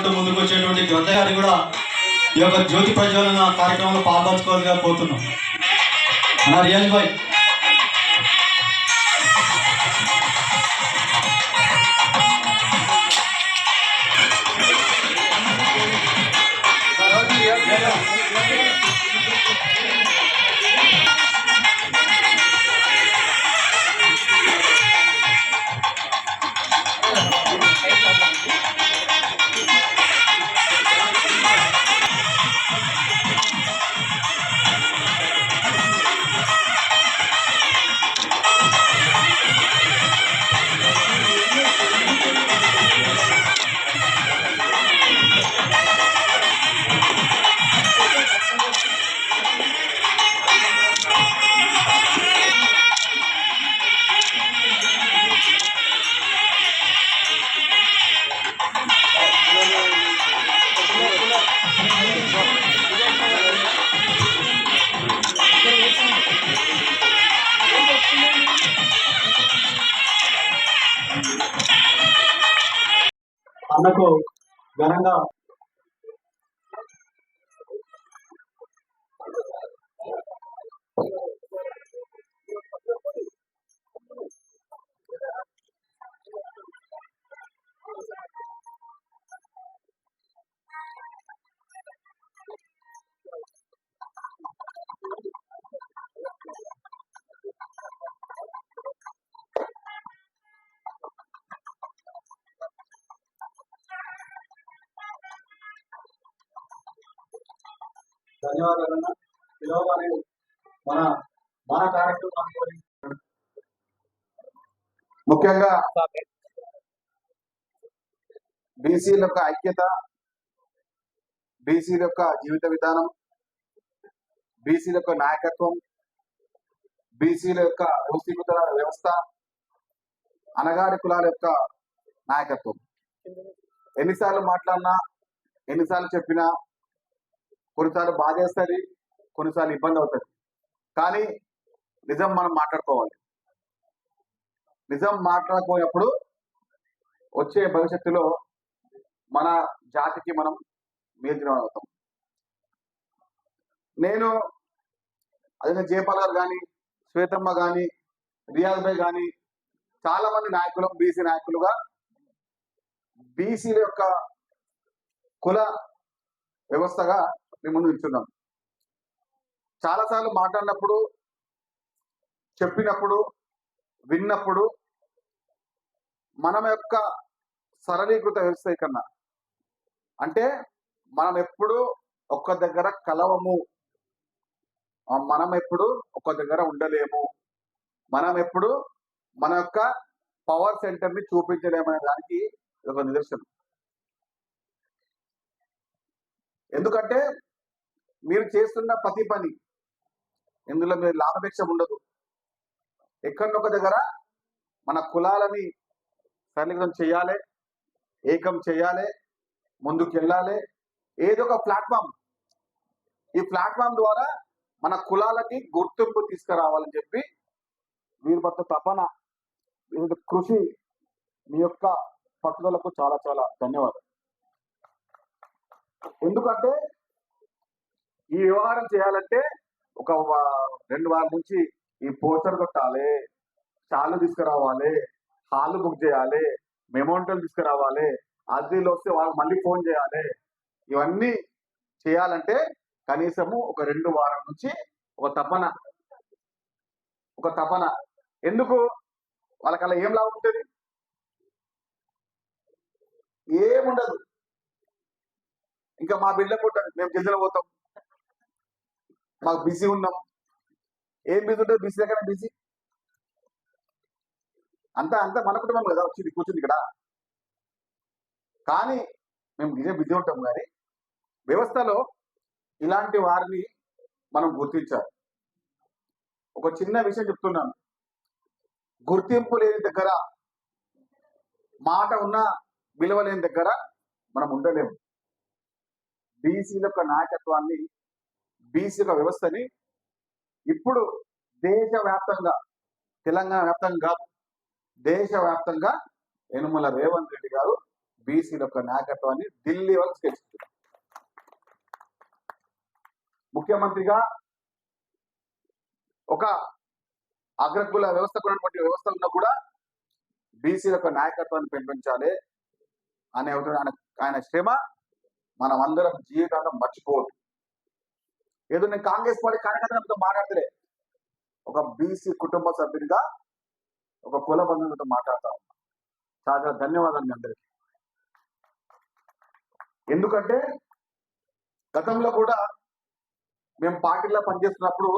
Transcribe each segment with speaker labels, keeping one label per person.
Speaker 1: అంటూ ముందుకు వచ్చేటువంటి గ్రంథ గారిని కూడా ఈ యొక్క జ్యోతి ప్రజ్వలన కార్యక్రమంలో పాల్పంచుకోవాలిగా పోతున్నాం అన్న రియాజ్ భాయ్ పిలవగానే మన మన కార్యక్రమం
Speaker 2: ముఖ్యంగా బీసీల యొక్క ఐక్యత బీసీల యొక్క జీవిత విధానం బీసీల యొక్క నాయకత్వం బీసీల యొక్క వ్యవస్థీకృత వ్యవస్థ అనగారి కులాల యొక్క నాయకత్వం. ఎన్నిసార్లు మాట్లాడినా ఎన్నిసార్లు చెప్పినా కొన్నిసార్లు బాధేస్తుంది కొన్నిసార్లు ఇబ్బంది అవుతుంది కానీ నిజం మనం మాట్లాడుకోవాలి. నిజం మాట్లాడుకోనప్పుడు వచ్చే భవిష్యత్తులో మన జాతికి మనం మేల్చిన అవుతాం. నేను అదే జయపాల్ గారు కానీ శ్వేతమ్మ కానీ రియాజ్ భాయ్ కానీ చాలా మంది నాయకులు బీసీ నాయకులుగా బీసీల యొక్క కుల వ్యవస్థగా మీ ముందు నిల్చున్నాం చాలాసార్లు మాట్లాడినప్పుడు చెప్పినప్పుడు విన్నప్పుడు మనం యొక్క సరళీకృత వ్యవస్థ కన్నా అంటే మనం ఎప్పుడు ఒక్క దగ్గర కలవము. మనం ఎప్పుడు ఒక్క దగ్గర ఉండలేము. మనం ఎప్పుడు మన యొక్క పవర్ సెంటర్ని చూపించలేమనే దానికి ఇది ఒక నిదర్శనం. ఎందుకంటే మీరు చేస్తున్న ప్రతి పని. ఇందులో మీరు లాభపేక్ష ఉండదు. ఎక్కడొక దగ్గర మన కులాలని సన్నిహితం చేయాలి ఏకం చేయాలి ముందుకు వెళ్ళాలి ఏదో ఒక ప్లాట్ఫామ్. ఈ ప్లాట్ఫామ్ ద్వారా మన కులాలకి గుర్తింపు తీసుకురావాలని చెప్పి వీరి పట్ల తపన వీరి కృషి మీ యొక్క పట్టుదలకు చాలా చాలా ధన్యవాదాలు. ఎందుకంటే ఈ వ్యవహారం చేయాలంటే ఒక రెండు వారాల నుంచి ఈ పోస్టర్ కొట్టాలి చాలు తీసుకురావాలి హాల్ బుక్ చేయాలి మెమోంటల్ తీసుకురావాలి అద్దెలు వస్తే వాళ్ళకి మళ్ళీ ఫోన్ చేయాలి. ఇవన్నీ చేయాలంటే కనీసము ఒక రెండు వారం నుంచి ఒక తపన. ఒక తపన. ఎందుకు? వాళ్ళకి అలా ఏం లాభం ఉంటుంది? ఏముండదు. ఇంకా మా బిడ్డ పుట్టదు మేము గిరిజన పోతాం. మాకు బిజీ ఉన్నాం. ఏం బిజీ ఉంటుంది? బిజీ దగ్గర బిజీ. అంతా అంతా మన కుటుంబం కదా వచ్చింది కూర్చుంది ఇక్కడ. కానీ మేము నిజం బిజీ ఉంటాం కానీ వ్యవస్థలో ఇలాంటి వారిని మనం గుర్తించాలి. ఒక చిన్న విషయం చెప్తున్నాను. గుర్తింపు లేని దగ్గర మాట ఉన్న విలువ లేని దగ్గర మనం ఉండలేము. బీసీల యొక్క నాయకత్వాన్ని బీసీ వ్యవస్థని ఇప్పుడు దేశవ్యాప్తంగా తెలంగాణ వ్యాప్తంగా కాదు దేశవ్యాప్తంగా యనుమల రేవంత్ రెడ్డి గారు బీసీల యొక్క నాయకత్వాన్ని ఢిల్లీ వరకు తీసుకెళ్తున్నారు ముఖ్యమంత్రిగా ఒక అగ్రకుల వ్యవస్థకు ఉన్నటువంటి వ్యవస్థలను కూడా బీసీల యొక్క నాయకత్వాన్ని పెంపించాలి అనే ఒక ఆయన ఆయన శ్రమ మనం అందరం జీవితాంతం మర్చిపోవద్దు. ఏదో నేను కాంగ్రెస్ పార్టీ కార్యకర్తలతో మాట్లాడతలే ఒక బీసీ కుటుంబ సభ్యునిగా ఒక కుల బంధువులతో మాట్లాడతా ఉన్నా. చాలా ధన్యవాదాలు మీ అందరికి. ఎందుకంటే గతంలో కూడా మేము పార్టీలో పనిచేస్తున్నప్పుడు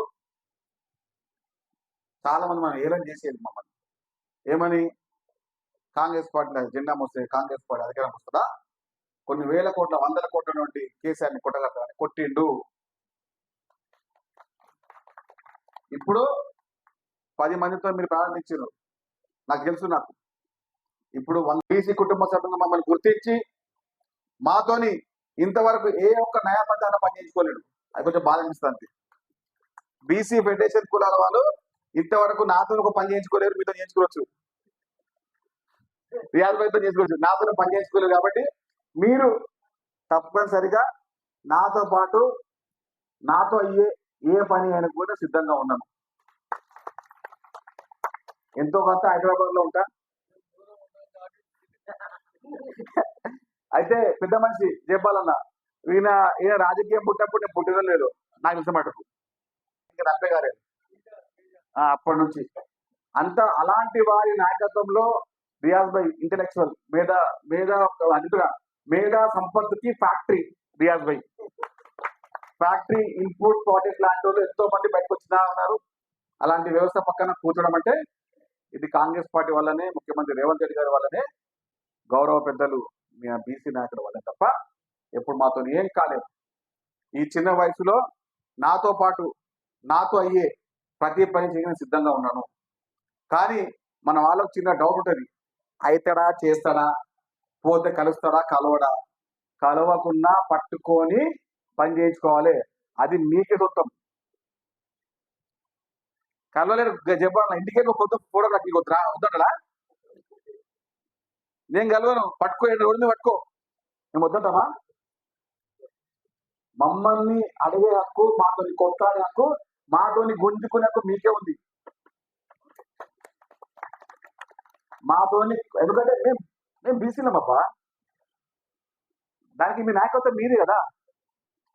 Speaker 2: చాలా మంది మనం ఏలం చేసేది మమ్మల్ని. ఏమని? కాంగ్రెస్ పార్టీలో జెండా మోస్తే కాంగ్రెస్ పార్టీ అధికారం వస్తుందా కొన్ని వేల కోట్ల వందల కోట్ల నుండి కేసీఆర్ని కొట్టగలుగుతారని కొట్టిండు. ఇప్పుడు పది మందితో మీరు ప్రారంభించారు నాకు తెలుసు నాకు. ఇప్పుడు వన్ బీసీ కుటుంబ సభ్యులు మమ్మల్ని గుర్తించి మాతోని ఇంతవరకు ఏ ఒక్క న్యాయపదాన్ని పనిచేయించుకోలేడు అది కొంచెం బాధ అనిపిస్తుంది. బీసీ ఫెడరేషన్ కులాల వాళ్ళు ఇంతవరకు నాతో ఒక పని చేయించుకోలేరు మీతో చేయించుకోవచ్చు. రియాల్ బైతో చేసుకోవచ్చు నాతో పని చేయించుకోలేరు కాబట్టి మీరు తప్పనిసరిగా నాతో పాటు నాతో అయ్యే ఏ పని అయినా కూడా సిద్ధంగా ఉన్నాను ఎంతో కొంత హైదరాబాద్లో ఉంటా. అయితే పెద్ద మనిషి చెప్పాలన్న ఈయన ఈయన రాజకీయం పుట్టినప్పుడు నేను పుట్టిన లేదు. నాకు తెలిసిన మటుకు ఇంకా నప్పే గారే ఆ, అప్పటి నుంచి. అంత అలాంటి వారి నాయకత్వంలో రియాజ్ భాయ్ ఇంటలెక్చువల్ మేధా మేధా అందుగా మేధా సంపత్తికి ఫ్యాక్టరీ రియాజ్ భాయ్. ఫ్యాక్టరీ ఇన్పుట్ ప్రాజెక్ట్ లాంటి వాళ్ళు ఎంతో మంది బయటకు వచ్చినా ఉన్నారు. అలాంటి వ్యవస్థ పక్కన కూర్చోడం అంటే ఇది కాంగ్రెస్ పార్టీ వల్లనే ముఖ్యమంత్రి రేవంత్ రెడ్డి గారి వల్లనే గౌరవ పెద్దలు బీసీ నాయకుల వల్లే తప్ప ఎప్పుడు మాతో ఏం కాలేదు. ఈ చిన్న వయసులో నాతో పాటు నాతో అయ్యే ప్రతి పని చేయడానికి సిద్ధంగా ఉన్నాను. కానీ మన వాళ్ళకు చిన్న డౌట్ ఉంటుంది. అవుతాడా చేస్తాడా పోతే కలుస్తాడా కలవడా? కలవకుండా పట్టుకొని పని చేయించుకోవాలి. అది మీకే సొంతం. కలవలేరు చెప్పాలి? ఇంటికే కొత్త ఫోటో నాకు వద్దా వద్దడా నేను కలవను పట్టుకో రోడ్డు పట్టుకో. మేము వద్దంటామా? మమ్మల్ని అడిగే హక్కు మాతోని కొట్లాడే హక్కు మాతోని గుంజుకునే హక్కు మీకే ఉంది. మాతోని ఎందుకంటే మేము మేము బీసీలమబ్బా. దానికి మీ నాయకత్వం మీదే కదా.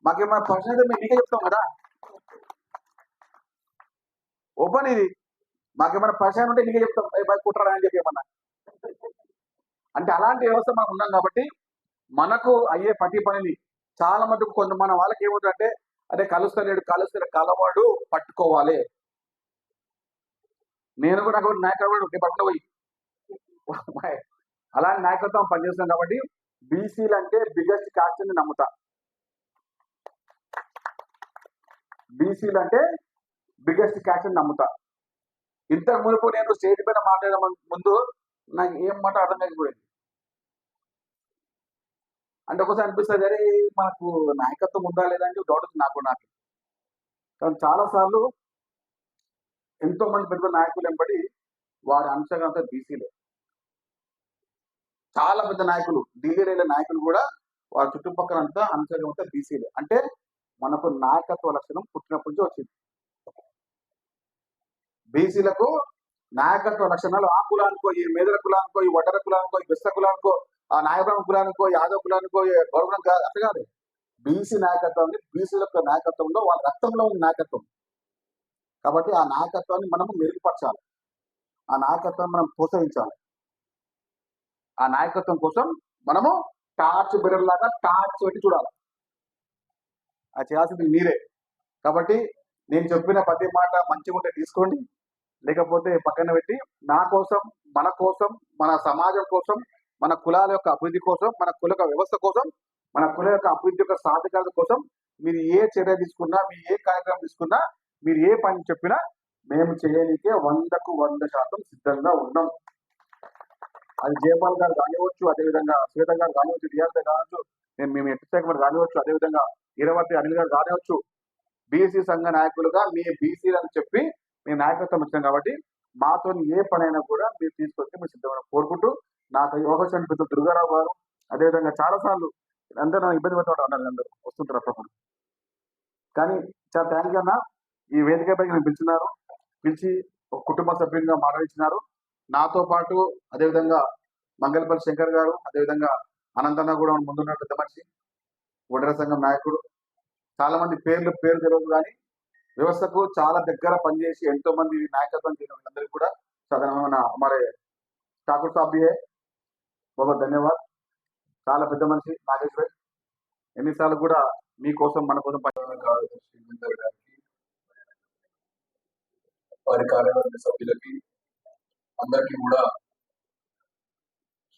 Speaker 2: మాకేమైనా ప్రశ్న అయితే మేము మీకే చెప్తాం కదా? ఓపెన్ ఇది. మాకేమైనా ప్రశ్న ఉంటే నీకే చెప్తాం. కుట్రా అని చెప్పి ఏమన్నా. అంటే అలాంటి వ్యవస్థ మనం ఉన్నాం కాబట్టి మనకు అయ్యే ప్రతి పనిని చాలా మటుకు కొంత మన వాళ్ళకి ఏముందంటే అదే కలుస్తలేడు కలుస్తలేడు కలవాడు పట్టుకోవాలి. నేను కూడా అక్కడ నాయకుడు పట్టుకుని పోయి. అలాంటి నాయకత్వం పనిచేస్తాం కాబట్టి బీసీలు అంటే బిగ్గెస్ట్ కాస్ట్ అని నమ్ముతా. బీసీలు అంటే బిగ్గెస్ట్ క్యాచ్ అని నమ్ముతా. ఇంతకు మునుపు నేను స్టేట్ పైన మాట్లాడే ముందు నాకు ఏం మాట అర్థం కాకపోయింది. అంటే ఒకసారి అనిపిస్తుంది అరే మనకు నాయకత్వం ఉందా లేదా? డౌట్ నాకు నాకు కానీ చాలాసార్లు ఎంతో మంది పెద్ద నాయకులు వెంబడి వారి అంశంగా అంతా బీసీలే. చాలా పెద్ద నాయకులు ఢిల్లీలో నాయకులు కూడా వారి చుట్టుపక్కల అంతా అంశంగా అంతా బీసీలే. అంటే మనకు నాయకత్వ లక్షణం పుట్టినప్పటి నుంచి వచ్చింది. బీసీలకు నాయకత్వ లక్షణాలు ఆ కులానికో ఈ మేదల కులానికో ఈ వడ్డర కులానికో ఈ బిస్త కులానికో ఆ నాయబ్రహ్మ కులానికో యాదవ్ కులానికో గౌరవం కాదు అట్లా కాదు. బీసీ నాయకత్వాన్ని బీసీల యొక్క నాయకత్వంలో వాళ్ళ రక్తంలో ఉన్న నాయకత్వం. కాబట్టి ఆ నాయకత్వాన్ని మనము మెరుగుపరచాలి. ఆ నాయకత్వాన్ని మనం ప్రోత్సహించాలి. ఆ నాయకత్వం కోసం మనము టార్చ్ బెరలాగా టార్చ్ పెట్టి చూడాలి. అది చేయాల్సింది మీరే. కాబట్టి నేను చెప్పిన ప్రతి మాట మంచిగుంటే తీసుకోండి. లేకపోతే పక్కన పెట్టి నా కోసం మన కోసం మన సమాజం కోసం మన కులాల యొక్క అభివృద్ధి కోసం మన కుల వ్యవస్థ కోసం మన కుల యొక్క అభివృద్ధి యొక్క సాధికారత కోసం మీరు ఏ చర్య తీసుకున్నా మీరు ఏ కార్యక్రమం తీసుకున్నా మీరు ఏ పని చెప్పినా మేము చేయడానికే వందకు వంద శాతం సిద్ధంగా ఉన్నాం. అది జయపాల్ గారు కానివచ్చు అదేవిధంగా శ్వేత గారు కానివచ్చు రియాజ్ గారు కానివచ్చు నేను మేము ఎట్టు గారు కానివచ్చు అదేవిధంగా ఇరవతి అనిల్ గారు కానివచ్చు బీసీ సంఘ నాయకులుగా మీ బీసీ అని చెప్పి మీ నాయకత్వం ఇచ్చాం కాబట్టి మాతో ఏ పనైనా కూడా మీరు తీసుకొచ్చి మీరు సిద్ధమైన కోరుకుంటూ నాకు ఈ పెద్ద దుర్గారావు గారు అదేవిధంగా చాలా సార్లు అందరూ ఇబ్బంది పెట్టడం అన్నారు అందరూ వస్తుంటారు అప్పుడు కానీ చాలా థ్యాంక్ అన్న. ఈ వేదికపై నేను పిలిచినారు పిలిచి ఒక కుటుంబ సభ్యునిగా మాట్లాడించినారు నాతో పాటు అదేవిధంగా మంగళపల్లి శంకర్ గారు అదేవిధంగా అనంతన్న కూడా ముందున్న పెద్ద మనిషి ఒడర సంఘం నాయకుడు. చాలా మంది పేర్లు పేరు తెలియదు కానీ వ్యవస్థకు చాలా దగ్గర పనిచేసి ఎంతో మంది నాయకత్వం చేసిన అందరికీ కూడా సాధారణమైన మరి ఠాకూర్ సాబ్ బాబా ధన్యవాద్. చాలా పెద్ద మనిషి నాగేష్ భాయ్. ఎన్నిసార్లు కూడా మీకోసం మన కోసం పని-
Speaker 3: వారి సభ్యులకి అందరికీ కూడా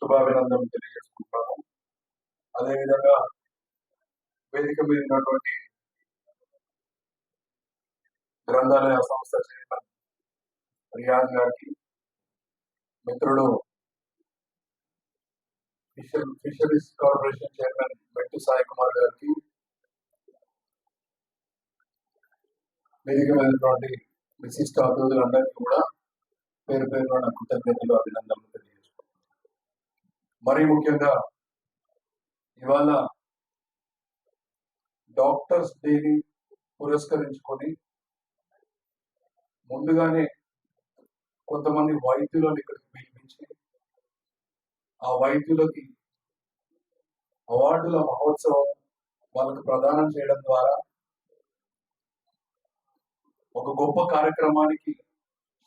Speaker 3: శుభాభినందనలు తెలియజేసుకుంటాము అదేవిధంగా వేదిక మీద ఉన్నటువంటి గ్రంథాలయ సంస్థ చైర్మన్ రియాజ్ గారికి మిత్రుడు ఫిషర్ ఫిషరీస్ కార్పొరేషన్ చైర్మన్ మెట్టు సాయి కుమార్ గారికి వేదిక మీద ఉన్నటువంటి విశిష్ట అతిథులందరికీ కూడా పేరు పేరున నా కృతజ్ఞతలు అభినందనలు తెలియజేసుకుంటున్నాను. మరీ ముఖ్యంగా ఇవాళ డాక్టర్స్ డేని పురస్కరించుకొని ముందుగానే కొంతమంది వైద్యులను ఇక్కడికి పిలిపించి ఆ వైద్యులకి అవార్డుల మహోత్సవం వాళ్ళకు ప్రదానం చేయడం ద్వారా ఒక గొప్ప కార్యక్రమానికి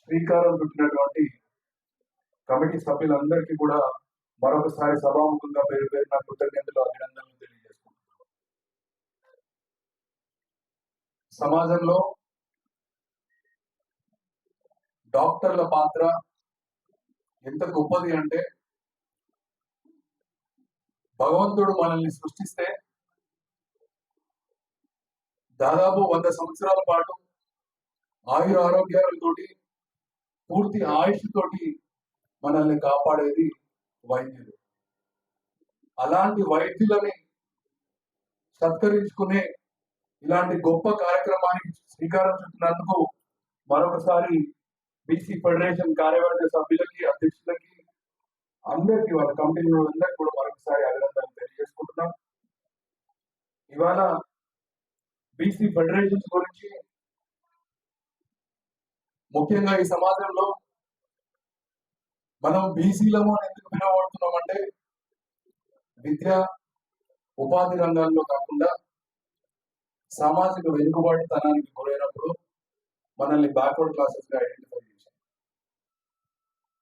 Speaker 3: శ్రీకారం చుట్టినటువంటి కమిటీ సభ్యులందరికీ కూడా మరొకసారి సభాముఖంగా పేరు పేరున కృతజ్ఞతలు అభినందనలు తెలియజేసుకుంటున్నాను. సమాజంలో డాక్టర్ల పాత్ర ఎంత గొప్పది అంటే భగవంతుడు మనల్ని సృష్టిస్తే దాదాపు వంద సంవత్సరాల పాటు ఆయుర ఆరోగ్యాలతోటి పూర్తి ఆయుష్ తోటి మనల్ని కాపాడేది వైద్యులు. అలాంటి వైద్యులని సత్కరించుకునే ఇలాంటి గొప్ప కార్యక్రమానికి శ్రీకారం చుట్టినందుకు మరొకసారి బీసీ ఫెడరేషన్ కార్యవర్గ సభ్యులకి అధ్యక్షులకి అందరికీ వాళ్ళ కమిటీ అందరికి కూడా మరొకసారి అభినందనలు తెలియజేసుకుంటున్నాం. ఇవాళ బీసీ ఫెడరేషన్స్ గురించి ముఖ్యంగా ఈ సమాజంలో మనం బీసీలము అని ఎందుకు పిలువబడుతున్నాం అంటే విద్య ఉపాధి రంగాల్లో కాకుండా సామాజిక వెనుకబాటుతనానికి గురైనప్పుడు మనల్ని బ్యాక్వర్డ్ క్లాసెస్గా ఐడెంటిఫై చేశాం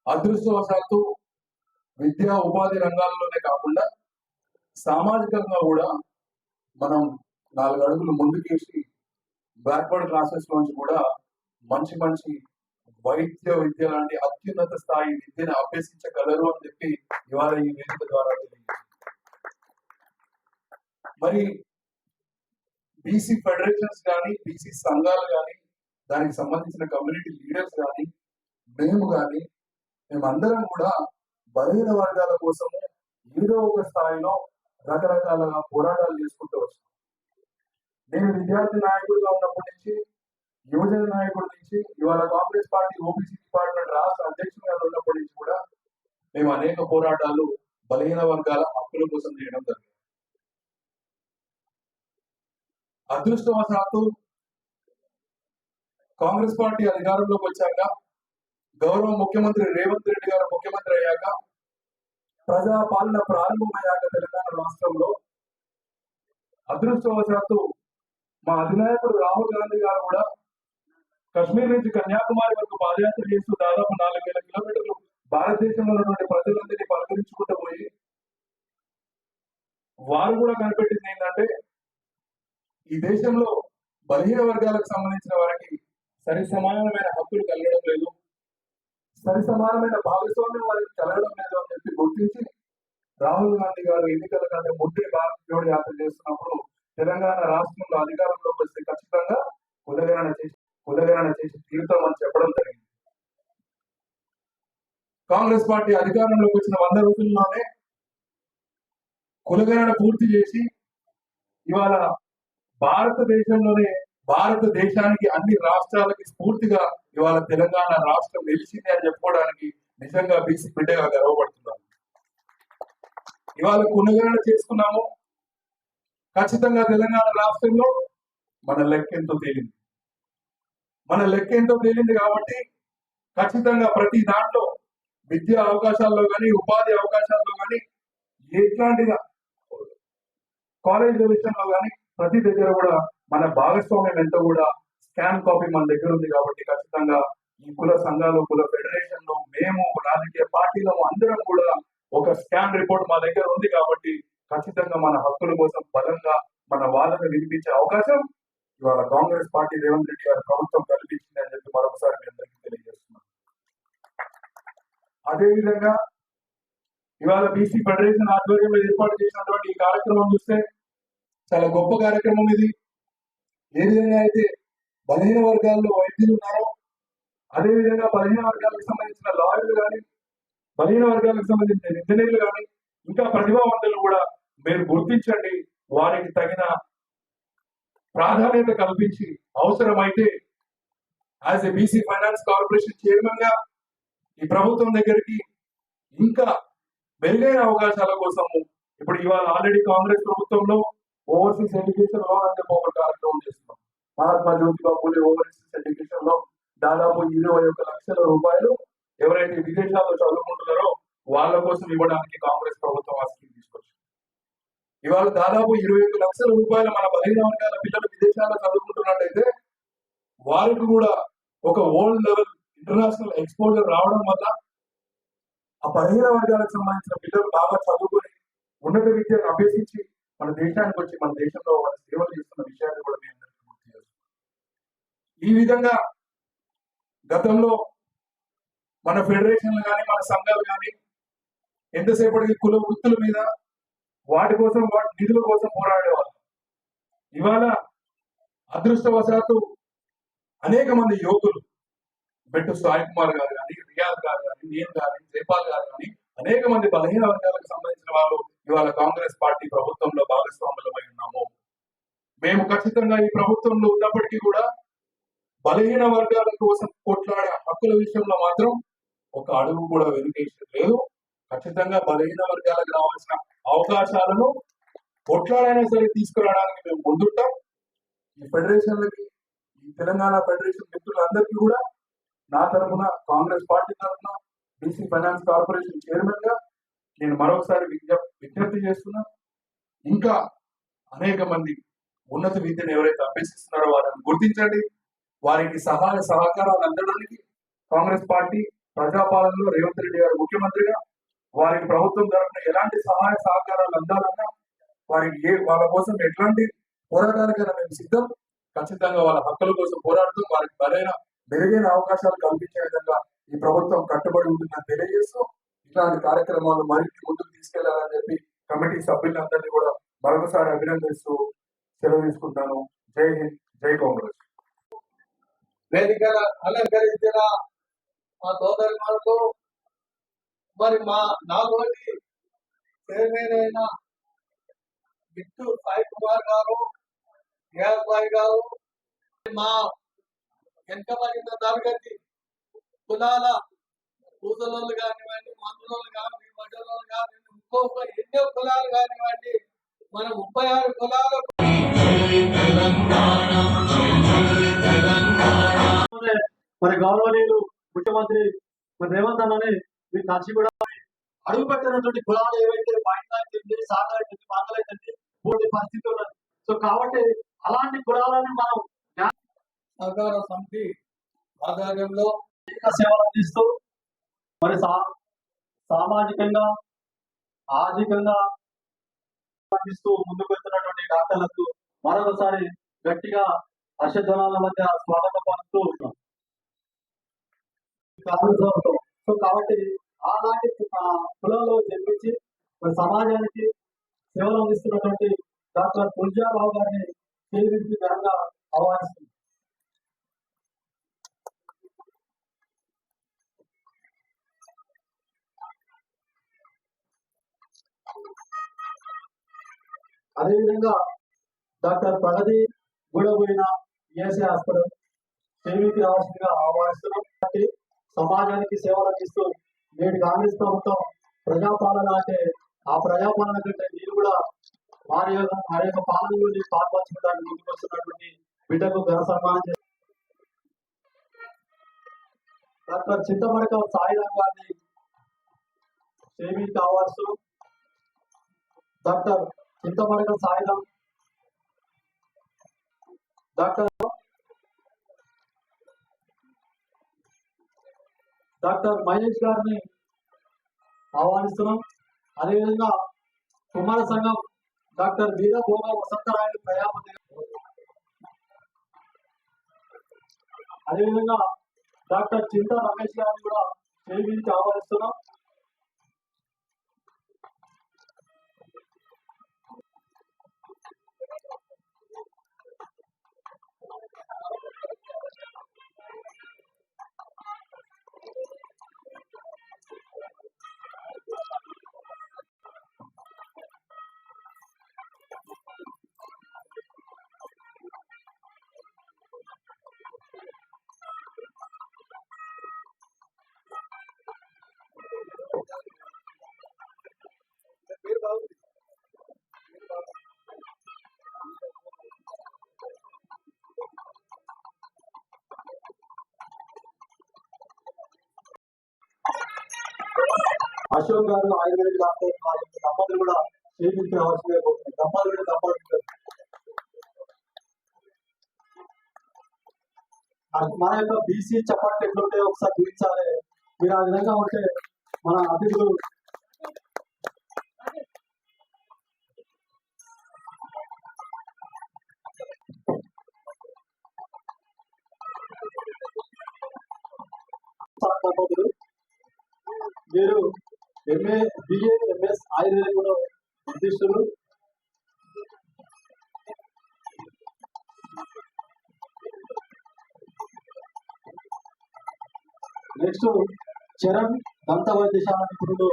Speaker 3: అదృష్టవశాత్తు విద్యా ఉపాధి రంగాల్లోనే కాకుండా సామాజికంగా కూడా మనం నాలుగు అడుగులు ముందుకేసి బ్యాక్వర్డ్ క్లాసెస్ నుంచి కూడా మంచి మంచి వైద్య విద్య లాంటి అత్యున్నత స్థాయి విద్యను అభ్యసించగలరు అని చెప్పి ఇవాళ ఈ వేదిక ద్వారా తెలియదు మరి బీసీ ఫెడరేషన్స్ కానీ బీసీ సంఘాలు కానీ దానికి సంబంధించిన కమ్యూనిటీ లీడర్స్ కానీ మేము కానీ మేమందరం కూడా బలహీన వర్గాల కోసము ఏదో ఒక స్థాయిలో రకరకాల పోరాటాలు చేసుకుంటూ వచ్చాం నేను విద్యార్థి నాయకుడిగా ఉన్నప్పటి నుంచి యువజన నాయకుడి నుంచి ఇవాళ కాంగ్రెస్ పార్టీ ఓబీసీ డిపార్ట్మెంట్ రాష్ట్ర అధ్యక్షుడిగా ఉన్నప్పటి నుంచి కూడా మేము అనేక పోరాటాలు బలహీన వర్గాల హక్కుల కోసం చేయడం జరిగింది. అదృష్టవశాత్తు కాంగ్రెస్ పార్టీ అధికారంలోకి వచ్చాక గౌరవ ముఖ్యమంత్రి రేవంత్ రెడ్డి గారు ముఖ్యమంత్రి అయ్యాక ప్రజా పాలన ప్రారంభమయ్యాక తెలంగాణ రాష్ట్రంలో అదృష్టవశాత్తు మా అధినాయకుడు రాహుల్ గాంధీ గారు కూడా కశ్మీర్ నుంచి కన్యాకుమారి వరకు పాదయాత్ర చేస్తూ దాదాపు నాలుగు వేల కిలోమీటర్లు భారతదేశంలో ఉన్నటువంటి ప్రజలందరినీ పలకరించుకుంటూ పోయి వారు కూడా కనిపెట్టింది ఏంటంటే ఈ దేశంలో బలహీన వర్గాలకు సంబంధించిన వారికి సరి సమానమైన హక్కులు కలగడం లేదు. సరి సమానమైన భాగస్వామ్యం వారికి కలగడం లేదు అని చెప్పి గుర్తించి రాహుల్ గాంధీ గారు ఎన్నికల కంటే ముందే భారత్ జోడో యాత్ర చేస్తున్నప్పుడు తెలంగాణ రాష్ట్రంలో అధికారంలోకి వస్తే ఖచ్చితంగా ఉదగరణ చేసి ఉదగరణ చేసి తీరుతామని చెప్పడం జరిగింది. కాంగ్రెస్ పార్టీ అధికారంలోకి వచ్చిన వంద రోజుల్లోనే కులగణన పూర్తి చేసి ఇవాళ భారతదేశంలోనే భారతదేశానికి అన్ని రాష్ట్రాలకి స్ఫూర్తిగా ఇవాళ తెలంగాణ రాష్ట్రం నిలిచింది అని చెప్పుకోవడానికి నిజంగా బీసీ బిడ్డగా గర్వపడుతున్నాము ఇవాళ కులగణన చేసుకున్నాము. ఖచ్చితంగా తెలంగాణ రాష్ట్రంలో మన లెక్కెంతో తేలింది. మన లెక్క ఎంతో తేలింది కాబట్టి ఖచ్చితంగా ప్రతి దాంట్లో విద్యా అవకాశాల్లో కానీ ఉపాధి అవకాశాల్లో కానీ ఎట్లాంటిగా కాలేజీల విషయంలో కానీ ప్రతి దగ్గర కూడా మన భాగస్వామ్యం ఎంతో కూడా స్కాన్ కాపీ మన దగ్గర ఉంది కాబట్టి ఖచ్చితంగా ఈ కుల సంఘాలు కుల ఫెడరేషన్లు మేము రాజకీయ పార్టీలము అందరం కూడా ఒక స్కాన్ రిపోర్ట్ మా దగ్గర ఉంది కాబట్టి ఖచ్చితంగా మన హక్కుల కోసం బలంగా మన వాదన వినిపించే అవకాశం ఇవాళ కాంగ్రెస్ పార్టీ రేవంత్ రెడ్డి గారి ప్రభుత్వం కల్పించింది అని చెప్పి మరొకసారి మీ అందరికీ తెలియజేస్తున్నాను. అదేవిధంగా ఇవాళ బీసీ ఫెడరేషన్ ఆధ్వర్యంలో ఏర్పాటు చేసినటువంటి ఈ కార్యక్రమం చూస్తే చాలా గొప్ప కార్యక్రమం ఇది. ఏ విధంగా అయితే బలహీన వర్గాల్లో వైద్యులు ఉన్నారో అదే విధంగా బలహీన వర్గాలకు సంబంధించిన లాయర్లు కానీ బలహీన వర్గాలకు సంబంధించిన ఇంజనీర్లు కానీ ఇంకా ప్రతిభావంతులు కూడా మీరు గుర్తించండి. వారికి తగిన ప్రాధాన్యత కల్పించి అవసరమైతే as a BC finance corporation చైర్మన్గా ఈ ప్రభుత్వం దగ్గరికి ఇంకా మెరుగైన అవకాశాల కోసము ఇప్పుడు ఇవాళ ఆల్రెడీ కాంగ్రెస్ ప్రభుత్వంలో ఓవర్సీస్ ఎడ్యుకేషన్ లోన్ అంటే ఒక కార్యక్రమం చేస్తున్నాం. మహాత్మా జ్యోతిబా పూలే ఓవర్సీస్ ఎడ్యుకేషన్లో దాదాపు ఇరవై ఒక లక్షల రూపాయలు ఎవరైతే విదేశాల్లో చదువుకుంటున్నారో వాళ్ళ కోసం ఇవ్వడానికి కాంగ్రెస్ ప్రభుత్వం ఆ స్కీమ్ ఇవాళ దాదాపు ఇరవై ఒక్క లక్షల రూపాయలు మన బలహీన వర్గాల పిల్లలు విదేశాల్లో చదువుకుంటున్నట్టయితే వారికి కూడా ఒక వరల్డ్ లెవెల్ ఇంటర్నేషనల్ ఎక్స్పోజర్ రావడం వల్ల ఆ బలహీన వర్గాలకు సంబంధించిన పిల్లలు బాగా చదువుకొని ఉన్నత విద్యను అభ్యసించి మన దేశానికి వచ్చి మన దేశంలో వాళ్ళ సేవలు చేస్తున్న విషయాన్ని కూడా మేము గుర్తు చేస్తున్నాం ఈ విధంగా గతంలో మన ఫెడరేషన్లు కానీ మన సంఘాలు కానీ ఎంతసేపటికి కుల వృత్తుల మీద వాటి కోసం వాటి నిధుల కోసం పోరాడేవాళ్ళు. ఇవాళ అదృష్టవశాత్తు అనేక మంది యువకులు బెట్టు సాయి కుమార్ గారు కానీ రియాజ్ గారు కానీ నేను కానీ జైపాల్ గారు కానీ అనేక మంది బలహీన వర్గాలకు సంబంధించిన వాళ్ళు ఇవాళ కాంగ్రెస్ పార్టీ ప్రభుత్వంలో భాగస్వాములమై ఉన్నాము. మేము ఖచ్చితంగా ఈ ప్రభుత్వంలో ఉన్నప్పటికీ కూడా బలహీన వర్గాల కోసం కొట్లాడే హక్కుల విషయంలో మాత్రం ఒక అడుగు కూడా వెనుకేసేది లేదు. ఖచ్చితంగా బలహీన వర్గాలకు రావాల్సిన అవకాశాలను కొట్లాడైనా సరే తీసుకురావడానికి మేము ముందుంటాం. ఈ ఫెడరేషన్లకి ఈ తెలంగాణ ఫెడరేషన్ మిత్రులందరికీ కూడా నా తరఫున కాంగ్రెస్ పార్టీ తరఫున బీసీ ఫైనాన్స్ కార్పొరేషన్ చైర్మన్గా నేను మరొకసారి విజ్ఞప్తి చేస్తున్నా. ఇంకా అనేక మంది ఉన్నత విద్యను ఎవరైతే అభ్యసిస్తున్నారో వారిని గుర్తించండి. వారికి సహాయ సహకారాలు అందడానికి కాంగ్రెస్ పార్టీ ప్రజాపాలనలో రేవంత్ రెడ్డి గారు ముఖ్యమంత్రిగా వారికి ప్రభుత్వం తరఫున ఎలాంటి సహాయ సహకారాలు అందాలన్నా వారికి ఏ వాళ్ళ కోసం ఎట్లాంటి పోరాటానికైనా మేము సిద్ధం. ఖచ్చితంగా వాళ్ళ హక్కుల కోసం పోరాడుతూ. వారికి బలైన మెరుగైన అవకాశాలు కల్పించే విధంగా ఈ ప్రభుత్వం కట్టుబడి ఉంటుందని తెలియజేస్తూ ఇట్లాంటి కార్యక్రమాలు మరిన్ని ముందుకు తీసుకెళ్ళాలని చెప్పి కమిటీ సభ్యులందరినీ కూడా మరొకసారి అభినందిస్తూ సెలవు తీసుకుంటాను. జై హింద్ జై కాంగ్రెస్.
Speaker 4: వేదిక అలంకరించిన మా సోదరి మరి మా నాతోటి చైర్మన్ అయిన బిట్టు సాయి కుమార్ గారు నియాజ్ భాయ్ గారు మా వెనుకబడిన తరగతి కులాల పూసలోళ్ళు కానివ్వండి మందులోళ్ళు కానివ్వండి వడ్డలోళ్ళు కానివ్వండి ఇంకొక ఎన్నో కులాలు కానివ్వండి మన ముప్పై ఆరు కులాలు
Speaker 1: మరి గౌరవనీయులు ముఖ్యమంత్రి మరి రేవంత్ అన్నని మీరు కలిసి కూడా అడుగు పెట్టినటువంటి కులాలు ఏవైతే మైనారిటీ సాధారణ మాటలైతే పూర్తి పరిస్థితి ఉన్నది. సో కాబట్టి అలాంటి కులాలను మనం
Speaker 4: సహకార సమితి ఆధ్వర్యంలో
Speaker 1: సేవలు అందిస్తూ మరి సామాజికంగా ఆర్థికంగా అందిస్తూ ముందుకు వెళ్తున్నటువంటి డాక్టర్లకు మరొకసారి గట్టిగా హర్షధ్వనాల మధ్య స్వాగతం పలుకుతూ ఉన్నాం. సో కాబట్టి ఆనాటి కులంలో జన్మించి మరి సమాజానికి సేవలు అందిస్తున్నటువంటి డాక్టర్ తులజారావు గారిని కేవీపీ ఘనంగా ఆహ్వానిస్తుంది అదేవిధంగా doctor Pragathi Gudaboina ESI hospital సేవకి రావాల్సిందిగా ఆహ్వానిస్తున్నాం. సమాజానికి సేవలు అందిస్తూ నేటి కాంగ్రెస్ ప్రభుత్వం ప్రజాపాలన అంటే ఆ ప్రజాపాలన కంటే మీరు కూడా వారి యొక్క వారి యొక్క పాలనలోని పాల్పంచుకోవడానికి ముందుకు వస్తున్నటువంటి బిడ్డకు ఘన సన్మానం చేస్తారు డాక్టర్ చింతమడక సాయిరామ్ గారిని సేవి కావాల్సి doctor Chintamadaka Sairam doctor doctor Mahesh గారిని ఆహ్వానిస్తున్నాం. అదేవిధంగా కుమార సంఘం డాక్టర్ వీరభోగ వసంతరాయలు ప్రజాపతి అదేవిధంగా డాక్టర్ చింతా రమేష్ గారిని కూడా చేయించి ఆహ్వానిస్తున్నాం. అశోక్ గారు ఆయుర్వేద డాక్టర్ వారి యొక్క దంపతులు కూడా చేయించి అవసరమే పోతుంది దంపతులు కూడా దంపతులు మన యొక్క బీసీ చప్పట్లు ఎట్లుంటే ఒకసారి చూపించాలి. మీరు ఆ విధంగా ఉంటే మన అతిథులు దంపతులు మీరు ఎంఏ బిఏ ఎంఎస్ ఆయుర్వేదంలో నిర్దిష్టులు నెక్స్ట్ చరణ్ దంత వైద్యశాల నిపుణుడు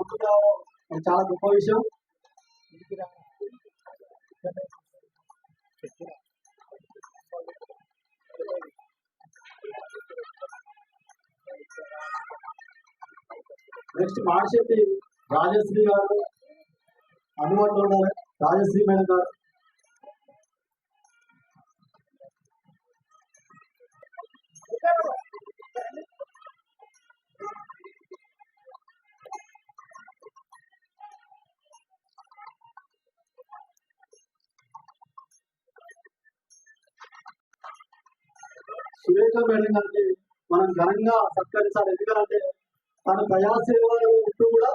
Speaker 1: ముందుగా చాలా గొప్ప విషయం. నెక్స్ట్ మాడిశెట్టి రాజశ్రీ గారు అందుబాటులో ఉన్నారు. రాజశ్రీ మేడం గారు. సురేఖ గారిని మనం ఘనంగా సత్కరించాలి ఎందుకంటే తన ప్రజాసేవలు ఉంటూ కూడా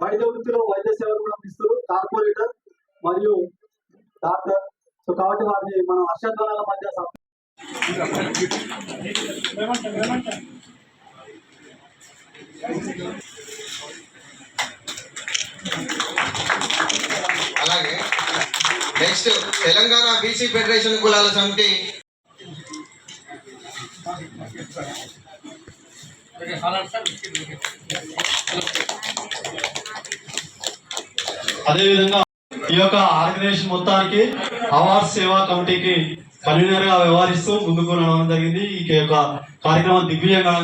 Speaker 1: వైద్య వృత్తిలో వైద్య సేవలు కూడా అందిస్తారు. కార్పొరేటర్ మరియు డాక్టర్. సో కాబట్టి వారిని మనం హర్షధ్వానాల మధ్య
Speaker 5: అలాగే నెక్స్ట్ తెలంగాణ బీసీ ఫెడరేషన్ కులాల సమితి
Speaker 1: అదేవిధంగా ఈ యొక్క ఆర్గనైజేషన్ మొత్తానికి అవార్డ్ సేవా కమిటీకి కన్వీనర్గా వ్యవహరిస్తూ ముందుకు రావడం జరిగింది. ఈ యొక్క కార్యక్రమం దిగ్విజయంగా